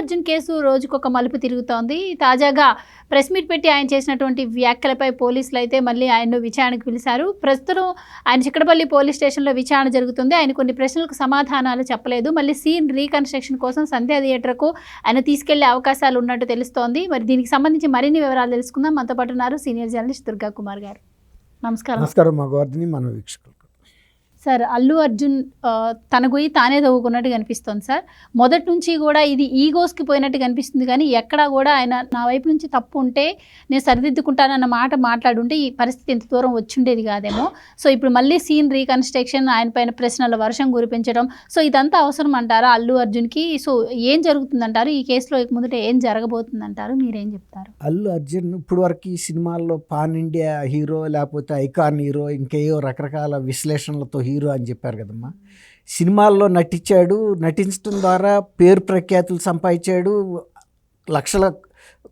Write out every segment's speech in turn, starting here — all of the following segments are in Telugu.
అర్జున్ కేసు రోజుకొక మలుపు తిరుగుతోంది. తాజాగా ప్రెస్ మీట్ పెట్టి ఆయన చేసినటువంటి వ్యాఖ్యలపై పోలీసులు అయితే మళ్ళీ ఆయన్ను విచారణకు పిలిచారు. ప్రస్తుతం ఆయన చిక్కడపల్లి పోలీస్ స్టేషన్లో విచారణ జరుగుతుంది. ఆయన కొన్ని ప్రశ్నలకు సమాధానాలు చెప్పలేదు. మళ్ళీ సీన్ రీకన్స్ట్రక్షన్ కోసం సంధ్యా థియేటర్కు ఆయన తీసుకెళ్ళే అవకాశాలు ఉన్నట్టు తెలుస్తోంది. మరి దీనికి సంబంధించి మరిన్ని వివరాలు తెలుసుకుందాం. మనతో పాటు ఉన్నారు సీనియర్ జర్నలిస్ట్ దుర్గా కుమార్ గారు. నమస్కారం. నమస్కారం మా గోర్ధిని మన వీక్షకులు. సార్ అల్లు అర్జున్ తన గొయ్యి తానే తవ్వుకున్నట్టు కనిపిస్తోంది సార్. మొదటి నుంచి కూడా ఇది ఈగోస్కి పోయినట్టు కనిపిస్తుంది కానీ ఎక్కడా కూడా ఆయన నా వైపు నుంచి తప్పు ఉంటే నేను సరిదిద్దుకుంటానన్న మాట మాట్లాడుంటే ఈ పరిస్థితి ఇంత దూరం వచ్చిండేది కాదేమో. సో ఇప్పుడు మళ్ళీ సీన్ రీకన్స్ట్రక్షన్ ఆయన పైన ప్రశ్నల వర్షం కురిపించడం సో ఇదంతా అవసరం అంటారా అల్లు అర్జున్కి? సో ఏం జరుగుతుందంటారు? ఈ కేసులో ఇక ఏం జరగబోతుందంటారు? మీరేం చెప్తారు? అల్లు అర్జున్ ఇప్పుడు వరకు ఈ సినిమాల్లో పాన్ ఇండియా హీరో లేకపోతే ఐకాన్ హీరో ఇంకేయో రకరకాల విశ్లేషణలతో హీరో అని చెప్పారు కదమ్మా. సినిమాల్లో నటించాడు నటించడం ద్వారా పేరు ప్రఖ్యాతులు సంపాదించాడు లక్షల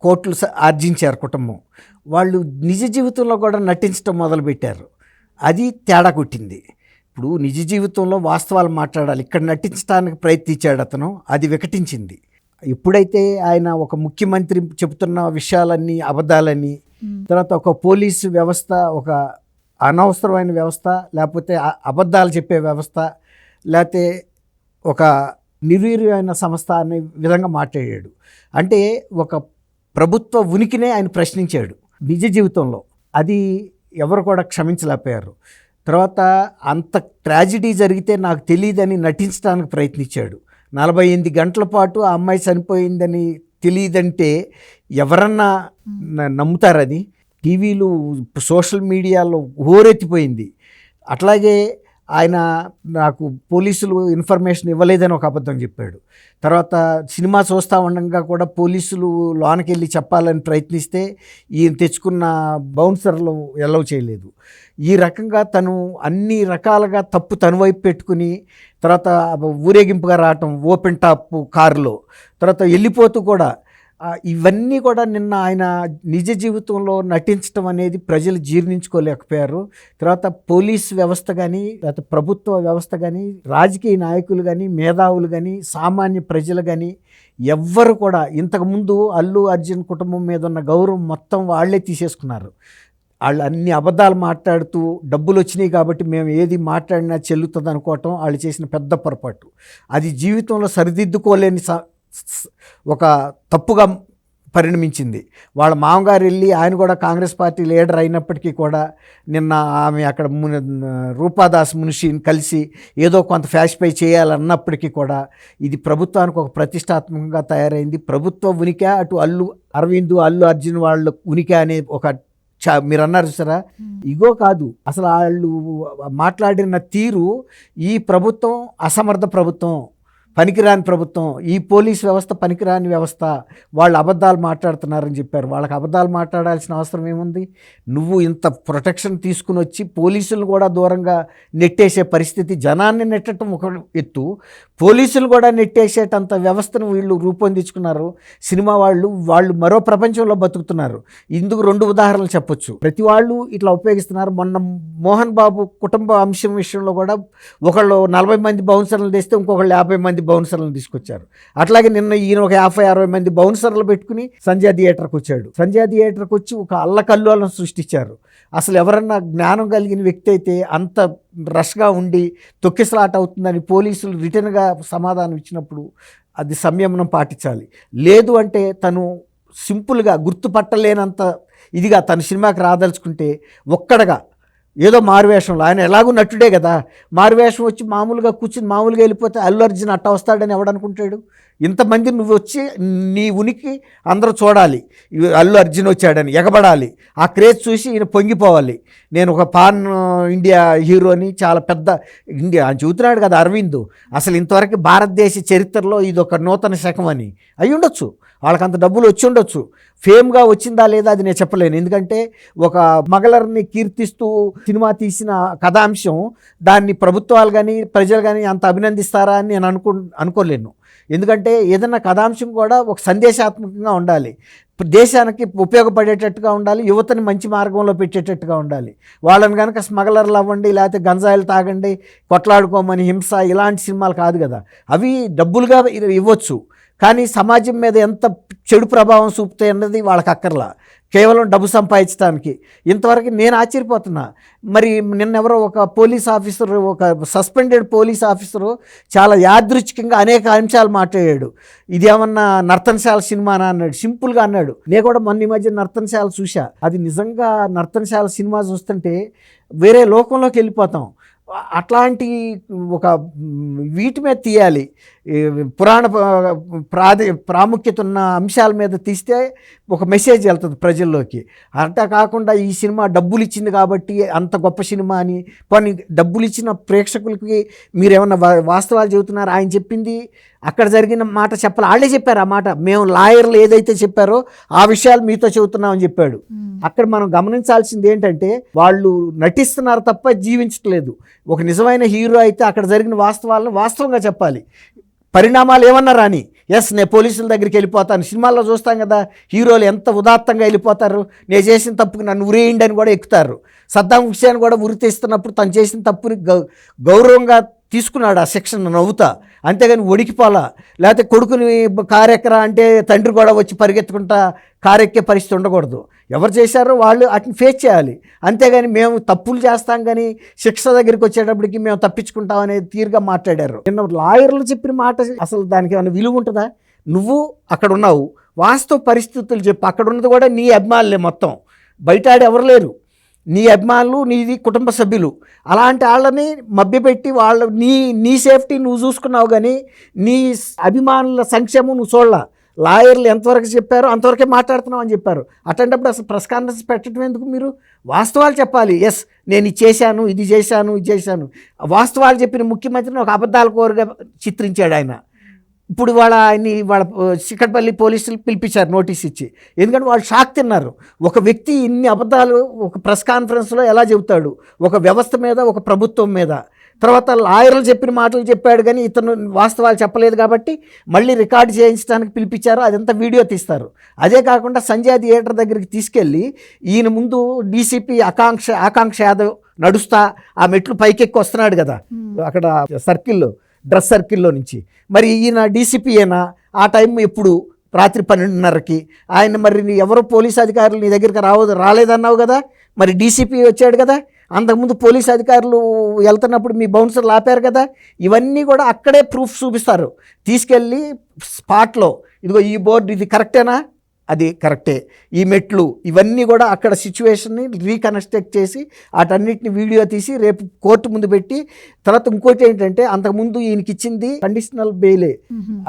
కోట్లు ఆర్జించారు కుటుంబం. వాళ్ళు నిజ జీవితంలో కూడా నటించడం మొదలుపెట్టారు. అది తేడా కొట్టింది. ఇప్పుడు నిజ జీవితంలో వాస్తవాలు మాట్లాడాలి. ఇక్కడ నటించడానికి ప్రయత్నించాడు అతను అది వికటించింది. ఎప్పుడైతే ఆయన ఒక ముఖ్యమంత్రి చెబుతున్న విషయాలన్నీ అబద్ధాలని తర్వాత ఒక పోలీసు వ్యవస్థ ఒక అనవసరమైన వ్యవస్థ లేకపోతే అబద్ధాలు చెప్పే వ్యవస్థ లేకపోతే ఒక నిర్వీర్యమైన సంస్థ అనే విధంగా మాట్లాడాడు. అంటే ఒక ప్రభుత్వ ఉనికినే ఆయన ప్రశ్నించాడు నిజ జీవితంలో. అది ఎవరు కూడా క్షమించలేకపోయారు. తర్వాత అంత ట్రాజిడీ జరిగితే నాకు తెలియదని నటించడానికి ప్రయత్నించాడు. నలభై ఎనిమిది గంటల పాటు ఆ అమ్మాయి చనిపోయిందని తెలియదంటే ఎవరన్నా న- నమ్ముతారు అది టీవీలు సోషల్ మీడియాలో హోరెత్తిపోయింది. అట్లాగే ఆయన నాకు పోలీసులు ఇన్ఫర్మేషన్ ఇవ్వలేదని ఒక అబద్ధం చెప్పాడు. తర్వాత సినిమా చూస్తూ ఉండగా కూడా పోలీసులు లోనకి వెళ్ళి చెప్పాలని ప్రయత్నిస్తే ఈయన తెచ్చుకున్న బౌన్సర్లు ఎలవ్ చేయలేదు. ఈ రకంగా తను అన్ని రకాలుగా తప్పు తను వైపు పెట్టుకుని తర్వాత ఊరేగింపుగా రావటం ఓపెన్ టాప్ కారులో తర్వాత వెళ్ళిపోతూ కూడా ఇవన్నీ కూడా నిన్న ఆయన నిజ జీవితంలో నటించడం అనేది ప్రజలు జీర్ణించుకోలేకపోయారు. తర్వాత పోలీస్ వ్యవస్థ కానీ తర్వాత ప్రభుత్వ వ్యవస్థ కానీ రాజకీయ నాయకులు కానీ మేధావులు కానీ సామాన్య ప్రజలు కానీ ఎవ్వరు కూడా ఇంతకుముందు అల్లు అర్జున్ కుటుంబం మీద ఉన్న గౌరవం మొత్తం వాళ్ళే తీసేసుకున్నారు. వాళ్ళు అన్ని అబద్ధాలు మాట్లాడుతూ డబ్బులు వచ్చినాయి కాబట్టి మేము ఏది మాట్లాడినా చెల్లుతుంది అనుకోవటం వాళ్ళు చేసిన పెద్ద పొరపాటు. అది జీవితంలో సరిదిద్దుకోలేని స- ఒక తప్పుగా పరిణమించింది. వాళ్ళ మామగారు వెళ్ళి ఆయన కూడా కాంగ్రెస్ పార్టీ లీడర్ అయినప్పటికీ కూడా నిన్న ఆమె అక్కడ ముని రూపాదాస్ మున్షిని కలిసి ఏదో కొంత ఫ్యాష్పై చేయాలన్నప్పటికీ కూడా ఇది ప్రభుత్వానికి ఒక ప్రతిష్టాత్మకంగా తయారైంది. ప్రభుత్వ ఉనికి అటు అల్లు అరవింద్ అల్లు అర్జున్ వాళ్ళ ఉనికి అనే ఒక చా మీరు అన్నారు సరా ఇగో కాదు. అసలు వాళ్ళు మాట్లాడిన తీరు ఈ ప్రభుత్వం అసమర్థ ప్రభుత్వం పనికిరాని ప్రభుత్వం ఈ పోలీస్ వ్యవస్థ పనికిరాని వ్యవస్థ వాళ్ళు అబద్ధాలు మాట్లాడుతున్నారని చెప్పారు. వాళ్ళకి అబద్ధాలు మాట్లాడాల్సిన అవసరం ఏముంది? నువ్వు ఇంత ప్రొటెక్షన్ తీసుకుని వచ్చి పోలీసులు కూడా దూరంగా నెట్టేసే పరిస్థితి జనాన్ని నెట్టడం ఒక ఎత్తు. పోలీసులు కూడా నెట్టేసేటంత వ్యవస్థను వీళ్ళు రూపొందించుకున్నారు. సినిమా వాళ్ళు వాళ్ళు మరో ప్రపంచంలో బతుకుతున్నారు. ఇందుకు రెండు ఉదాహరణలు చెప్పొచ్చు. ప్రతి వాళ్ళు ఇట్లా ఉపయోగిస్తున్నారు. మొన్న మోహన్ బాబు కుటుంబ అంశం విషయంలో కూడా ఒకళ్ళు నలభై మంది బౌన్సర్లు తెస్తే ఇంకొకళ్ళు యాభై మంది బౌన్సర్లను తీసుకొచ్చారు. అట్లాగే నిన్న ఈయన ఒక యాభై అరవై మంది బౌన్సర్లు పెట్టుకుని సంధ్యా థియేటర్కి వచ్చాడు. సంధ్యా థియేటర్కి వచ్చి ఒక అల్లకల్లోలను సృష్టించారు. అసలు ఎవరన్నా జ్ఞానం కలిగిన వ్యక్తి అయితే అంత రష్గా ఉండి తొక్కిసలాట అవుతుందని పోలీసులు రిటర్న్గా సమాధానం ఇచ్చినప్పుడు అది సంయమనం పాటించాలి. లేదు అంటే తను సింపుల్గా గుర్తుపట్టలేనంత ఇదిగా తన సినిమాకి రాదలుచుకుంటే ఒక్కడగా ఏదో మారువేషంలో. ఆయన ఎలాగూ నటుడే కదా. మారువేషం వచ్చి మామూలుగా కూర్చుని మామూలుగా వెళ్ళిపోతే అల్లు అర్జున్ అట్ట వస్తాడని ఎవడనుకుంటాడు ఇంతమంది నువ్వు వచ్చి నీ ఉనికి అందరూ చూడాలి. అల్లు అర్జున్ వచ్చాడని ఎగబడాలి. ఆ క్రేజ్ చూసి ఈయన పొంగిపోవాలి. నేను ఒక పాన్ ఇండియా హీరోని చాలా పెద్ద ఇండియా అని చూస్తున్నాడు కదా అరవింద్. అసలు ఇంతవరకు భారతదేశ చరిత్రలో ఇది ఒక నూతన శకం అని. అయి ఉండొచ్చు వాళ్ళకి అంత డబ్బులు వచ్చి ఉండొచ్చు. ఫేమ్గా వచ్చిందా లేదా అది నేను చెప్పలేను. ఎందుకంటే ఒక మగలర్ని కీర్తిస్తూ సినిమా తీసిన కథాంశం దాన్ని ప్రభుత్వాలు కానీ ప్రజలు కానీ అంత అభినందిస్తారా అని నేను అనుకో అనుకోలేను. ఎందుకంటే ఏదైనా కథాంశం కూడా ఒక సందేశాత్మకంగా ఉండాలి. దేశానికి ఉపయోగపడేటట్టుగా ఉండాలి యువతని మంచి మార్గంలో పెట్టేటట్టుగా ఉండాలి. వాళ్ళని కనుక స్మగ్లర్లు అవ్వండి లేకపోతే గంజాయిలు తాగండి కొట్లాడుకోమని హింస ఇలాంటి సినిమాలు కాదు కదా. అవి డబ్బులుగా ఇవ్వచ్చు. కానీ సమాజం మీద ఎంత చెడు ప్రభావం చూపుతాయి అన్నది వాళ్ళకి అక్కర్లా. కేవలం డబ్బు సంపాదించడానికి ఇంతవరకు నేను ఆశ్చర్యపోతున్నా. మరి నిన్నెవరో ఒక పోలీస్ ఆఫీసర్ ఒక సస్పెండెడ్ పోలీస్ ఆఫీసరు చాలా యాదృచ్ఛికంగా అనేక అంశాలు మాట్లాడాడు. ఇదేమన్నా నర్తనశాల సినిమానా అన్నాడు. సింపుల్గా అన్నాడు. నేను కూడా మొన్న ఈ మధ్య నర్తనశాల చూశా. అది నిజంగా నర్తనశాల సినిమా చూస్తుంటే వేరే లోకంలోకి వెళ్ళిపోతాం. అట్లాంటి ఒక వీటి మీద తీయాలి. పురాణ ప్రాధ ప్రాముఖ్యత ఉన్న అంశాల మీద తీస్తే ఒక మెసేజ్ వెళ్తుంది ప్రజల్లోకి. అట్లా కాకుండా ఈ సినిమా డబ్బులు ఇచ్చింది కాబట్టి అంత గొప్ప సినిమా అని. కొన్ని డబ్బులు ఇచ్చిన ప్రేక్షకులకి మీరు ఏమన్నా వా- వాస్తవాలు చెబుతున్నారు? ఆయన చెప్పింది అక్కడ జరిగిన మాట చెప్పాలి. వాళ్ళే చెప్పారు ఆ మాట. మేము లాయర్లు ఏదైతే చెప్పారో ఆ విషయాలు మీతో చెబుతున్నామని చెప్పాడు. అక్కడ మనం గమనించాల్సింది ఏంటంటే వాళ్ళు నటిస్తున్నారు తప్ప జీవించట్లేదు. ఒక నిజమైన హీరో అయితే అక్కడ జరిగిన వాస్తవాలను వాస్తవంగా చెప్పాలి. పరిణామాలు ఏమన్నా రాని. ఎస్ నేను పోలీసుల దగ్గరికి వెళ్ళిపోతాను. సినిమాల్లో చూస్తాం కదా హీరోలు ఎంత ఉదాత్తంగా వెళ్ళిపోతారు. నేను చేసిన తప్పుకి నన్ను ఉరేయండి అని కూడా ఎక్కుతారు. సద్దాం హుస్సేన్ కూడా ఉరి తీస్తున్నప్పుడు తను చేసిన తప్పుని గౌ గౌరవంగా తీసుకున్నాడు ఆ శిక్షణ నవ్వుతా. అంతేగాని ఒడికిపోలా? లేకపోతే కొడుకుని కారెక్కరా అంటే తండ్రి కూడా వచ్చి పరిగెత్తుకుంటా కారెక్కే పరిస్థితి ఉండకూడదు. ఎవరు చేశారో వాళ్ళు వాటిని ఫేస్ చేయాలి. అంతేగాని మేము తప్పులు చేస్తాం కానీ శిక్ష దగ్గరికి వచ్చేటప్పటికి మేము తప్పించుకుంటాం అనే తీరుగా మాట్లాడారు. నిన్న లాయర్లు చెప్పిన మాట అసలు దానికి ఏమైనా విలువ ఉంటుందా? నువ్వు అక్కడ ఉన్నావు. వాస్తవ పరిస్థితులు చెప్పు. అక్కడ ఉన్నది కూడా నీ అభిమానులే మొత్తం. బయట ఆడ ఎవరు లేరు. నీ అభిమానులు నీది కుటుంబ సభ్యులు. అలాంటి వాళ్ళని మభ్యపెట్టి వాళ్ళ నీ నీ సేఫ్టీ నువ్వు చూసుకున్నావు కానీ నీ అభిమానుల సంక్షేమం నువ్వు చూడలా. లాయర్లు ఎంతవరకు చెప్పారో అంతవరకే మాట్లాడుతున్నావు అని చెప్పారు. అట్లాంటప్పుడు అసలు ప్రెస్ కాన్ఫరెన్స్ పెట్టడం ఎందుకు మీరు? వాస్తవాలు చెప్పాలి. ఎస్ నేను ఇది చేశాను ఇది చేశాను ఇది చేశాను. వాస్తవాలు చెప్పిన ముఖ్యమంత్రిని ఒక అబద్ధాల కోరుగా చిత్రించాడు ఆయన. ఇప్పుడు వాళ్ళ ఆయన్ని వాళ్ళ చిక్కడపల్లి పోలీసులు పిలిపించారు నోటీస్ ఇచ్చి. ఎందుకంటే వాళ్ళు షాక్ తిన్నారు. ఒక వ్యక్తి ఇన్ని అబద్ధాలు ఒక ప్రెస్ కాన్ఫరెన్స్లో ఎలా చెబుతాడు? ఒక వ్యవస్థ మీద ఒక ప్రభుత్వం మీద. తర్వాత లాయర్లు చెప్పిన మాటలు చెప్పాడు కానీ ఇతను వాస్తవాలు చెప్పలేదు కాబట్టి మళ్ళీ రికార్డు చేయించడానికి పిలిపించారు. అదంతా వీడియో తీస్తారు. అదే కాకుండా సంజయ్ థియేటర్ దగ్గరికి తీసుకెళ్ళి ఈయన ముందు డీసీపీ ఆకాంక్ష ఆకాంక్ష యాదవ్ నడుస్తా ఆ మెట్లు పైకెక్కి వస్తున్నాడు కదా. అక్కడ సర్కిల్లో. డ్రెస్ సర్కిల్లో నుంచి. మరి ఈయన డీసీపీయేనా ఆ టైం ఎప్పుడు? రాత్రి పన్నెండున్నరకి. ఆయన మరి ఎవరు ఎవరో పోలీస్ అధికారులు నీ దగ్గరికి రావద్దు రాలేదన్నావు కదా? మరి డీసీపీ వచ్చాడు కదా? అంతకుముందు పోలీస్ అధికారులు వెళ్తున్నప్పుడు మీ బౌన్సర్లు ఆపారు కదా? ఇవన్నీ కూడా అక్కడే ప్రూఫ్ చూపిస్తారు. తీసుకెళ్ళి స్పాట్లో. ఇదిగో ఈ బోర్డు ఇది కరెక్టేనా? అది కరెక్టే. ఈ మెట్లు ఇవన్నీ కూడా అక్కడ సిచ్యువేషన్ని రీకన్స్ట్రక్ట్ చేసి వాటన్నిటిని వీడియో తీసి రేపు కోర్టు ముందు పెట్టి తర్వాత ఇంకోటి ఏంటంటే అంతకుముందు ఈయనకి ఇచ్చింది కండిషనల్ బెయిలే.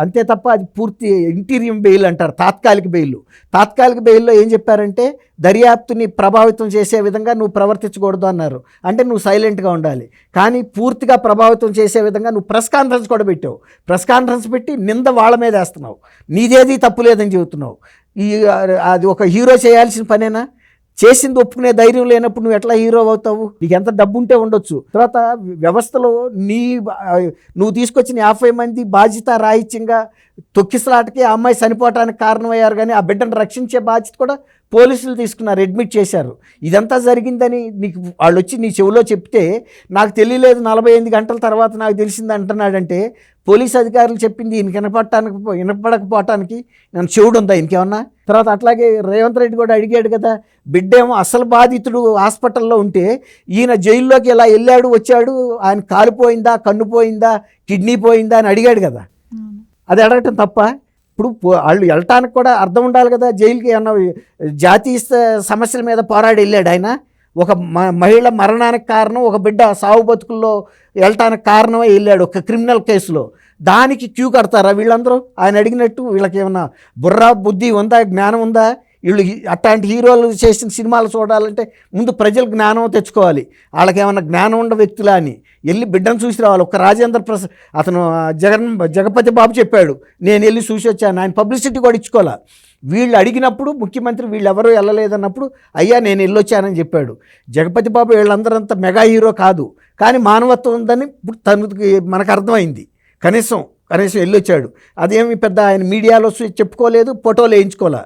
అంతే తప్ప అది పూర్తి ఇంటీరియం బెయిల్ అంటారు తాత్కాలిక బెయిల్. తాత్కాలిక బెయిల్లో ఏం చెప్పారంటే దర్యాప్తుని ప్రభావితం చేసే విధంగా నువ్వు ప్రవర్తించకూడదు అన్నారు. అంటే నువ్వు సైలెంట్గా ఉండాలి. కానీ పూర్తిగా ప్రభావితం చేసే విధంగా నువ్వు ప్రెస్ కాన్ఫరెన్స్ కూడా పెట్టావు. ప్రెస్ కాన్ఫరెన్స్ పెట్టి నింద వాళ్ళ మీద వేస్తున్నావు. నీదేది తప్పు లేదని చెబుతున్నావు. ఈ అది ఒక హీరో చేయాల్సిన పనేనా? చేసింది ఒప్పుకునే ధైర్యం లేనప్పుడు నువ్వు ఎట్లా హీరో అవుతావు? నీకు ఎంత డబ్బు ఉంటే ఉండొచ్చు. తర్వాత వ్యవస్థలో నీ నువ్వు తీసుకొచ్చిన యాభై మంది బాధ్యత రాహిత్యంగా తొక్కిసలాటకి ఆ అమ్మాయి చనిపోవటానికి కారణమయ్యారు కానీ ఆ బిడ్డను రక్షించే బాధ్యత కూడా పోలీసులు తీసుకున్నారు అడ్మిట్ చేశారు. ఇదంతా జరిగిందని నీకు వాళ్ళు వచ్చి నీ చెవిలో చెప్తే నాకు తెలియలేదు నలభై ఎనిమిది గంటల తర్వాత నాకు తెలిసింది అంటున్నాడంటే పోలీస్ అధికారులు చెప్పింది ఈయనకి వినపడటానికి వినపడకపోవటానికి నేను చెవుడు ఉందా ఇంకేమన్నా తర్వాత అట్లాగే రేవంత్ రెడ్డి కూడా అడిగాడు కదా బిడ్డేమో అసలు బాధితుడు హాస్పిటల్లో ఉంటే ఈయన జైల్లోకి ఇలా వెళ్ళాడు వచ్చాడు ఆయన కాలిపోయిందా కన్ను పోయిందా కిడ్నీ పోయిందా అని అడిగాడు కదా. అది అడగటం తప్ప ఇప్పుడు వాళ్ళు వెళ్ళటానికి కూడా అర్థం ఉండాలి కదా జైలుకి ఏమన్నా జాతీయ సమస్యల మీద పోరాడి వెళ్ళాడు ఆయన. ఒక మహిళ మరణానికి కారణం ఒక బిడ్డ సావు బతుకుల్లో వెళ్ళటానికి కారణమే వెళ్ళాడు ఒక క్రిమినల్ కేసులో. దానికి క్యూ కడతారా వీళ్ళందరూ? ఆయన అడిగినట్టు వీళ్ళకి ఏమన్నా బుర్ర బుద్ధి ఉందా జ్ఞానం ఉందా? వీళ్ళు అట్లాంటి హీరోలు చేసిన సినిమాలు చూడాలంటే ముందు ప్రజలు జ్ఞానం తెచ్చుకోవాలి. వాళ్ళకి ఏమన్నా జ్ఞానం ఉండ వ్యక్తులా అని. వెళ్ళి బిడ్డను చూసి రావాలి. ఒక రాజేంద్ర ప్రసాద్ అతను జగన్ జగపతి బాబు చెప్పాడు. నేను వెళ్ళి చూసి వచ్చాను. ఆయన పబ్లిసిటీ కూడా ఇచ్చుకోవాలా? వీళ్ళు అడిగినప్పుడు ముఖ్యమంత్రి వీళ్ళు ఎవరూ వెళ్ళలేదన్నప్పుడు అయ్యా నేను వెళ్ళొచ్చానని చెప్పాడు. జగపతి బాబు వీళ్ళందరంతా మెగా హీరో కాదు. కానీ మానవత్వం ఉందని ఇప్పుడు తనకి మనకు అర్థమైంది. కనీసం కనీసం వెళ్ళొచ్చాడు అదేమి పెద్ద ఆయన మీడియాలో చెప్పుకోలేదు ఫోటోలు వేయించుకోలే.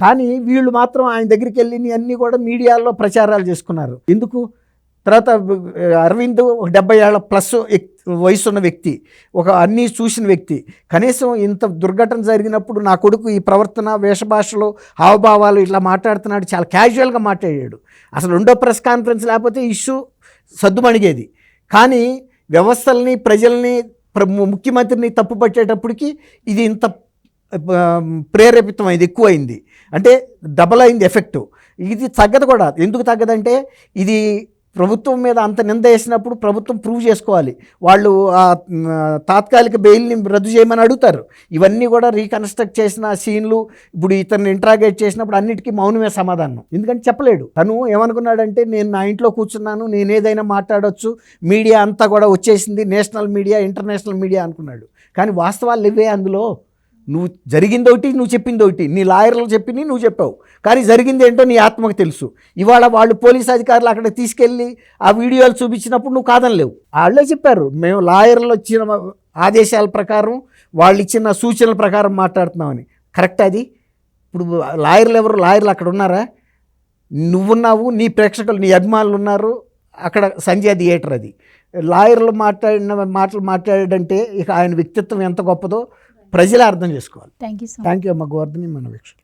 కానీ వీళ్ళు మాత్రం ఆయన దగ్గరికి వెళ్ళి అన్నీ కూడా మీడియాలో ప్రచారాలు చేసుకున్నారు. ఎందుకు? తర్వాత అరవింద్ ఒక డెబ్బై ఏళ్ళ ప్లస్ వయసు ఉన్న వ్యక్తి ఒక అన్నీ చూసిన వ్యక్తి. కనీసం ఇంత దుర్ఘటన జరిగినప్పుడు నా కొడుకు ఈ ప్రవర్తన వేషభాషలు హావభావాలు ఇట్లా మాట్లాడుతున్నాడు చాలా క్యాజువల్గా మాట్లాడాడు. అసలు రెండో ప్రెస్ కాన్ఫరెన్స్ లేకపోతే ఇష్యూ సద్దుమణిగేది. కానీ వ్యవస్థల్ని ప్రజల్ని ప్ర- ముఖ్యమంత్రిని తప్పుపట్టేటప్పటికి ఇది ఇంత ప్రేరేపితమైంది ఎక్కువైంది. అంటే డబల్ అయింది ఎఫెక్టు ఇది తగ్గదు కూడా. ఎందుకు తగ్గదంటే ఇది ప్రభుత్వం మీద అంత నింద వేసినప్పుడు ప్రభుత్వం ప్రూవ్ చేసుకోవాలి. వాళ్ళు ఆ తాత్కాలిక బెయిల్ని రద్దు చేయమని అడుగుతారు. ఇవన్నీ కూడా రీకన్స్ట్రక్ట్ చేసిన సీన్లు ఇప్పుడు ఇతన్ని ఇంట్రాగేట్ చేసినప్పుడు అన్నిటికీ మౌనమే సమాధానం. ఎందుకంటే చెప్పలేడు. తను ఏమనుకున్నాడంటే నేను నా ఇంట్లో కూర్చున్నాను నేను ఏదైనా మాట్లాడొచ్చు మీడియా అంతా కూడా వచ్చేసింది నేషనల్ మీడియా ఇంటర్నేషనల్ మీడియా అనుకున్నాడు. కానీ వాస్తవాలు ఇవే అందులో. నువ్వు జరిగింది ఒకటి నువ్వు చెప్పింది ఒకటి నీ లాయర్లు చెప్పింది నువ్వు చెప్పావు. కానీ జరిగింది ఏంటో నీ ఆత్మకు తెలుసు. ఇవాళ వాళ్ళు పోలీస్ అధికారులు అక్కడ తీసుకెళ్ళి ఆ వీడియోలు చూపించినప్పుడు నువ్వు కాదనలేవు. వాళ్ళే చెప్పారు. మేము లాయర్లు వచ్చిన ఆదేశాల ప్రకారం వాళ్ళు ఇచ్చిన సూచనల ప్రకారం మాట్లాడుతున్నామని. కరెక్ట్ అది? ఇప్పుడు లాయర్లు ఎవరు? లాయర్లు అక్కడ ఉన్నారా? నువ్వున్నావు నీ ప్రేక్షకులు నీ అభిమానులు ఉన్నారు. అక్కడ సంజయ్ థియేటర్ అది. లాయర్లు మాట్లాడిన మాటలు మాట్లాడాడంటే ఇక ఆయన వ్యక్తిత్వం ఎంత గొప్పదో ప్రజలే అర్థం చేసుకోవాలి. థ్యాంక్ యూ అమ్మ. గోవర్ధని మన వీక్షకులు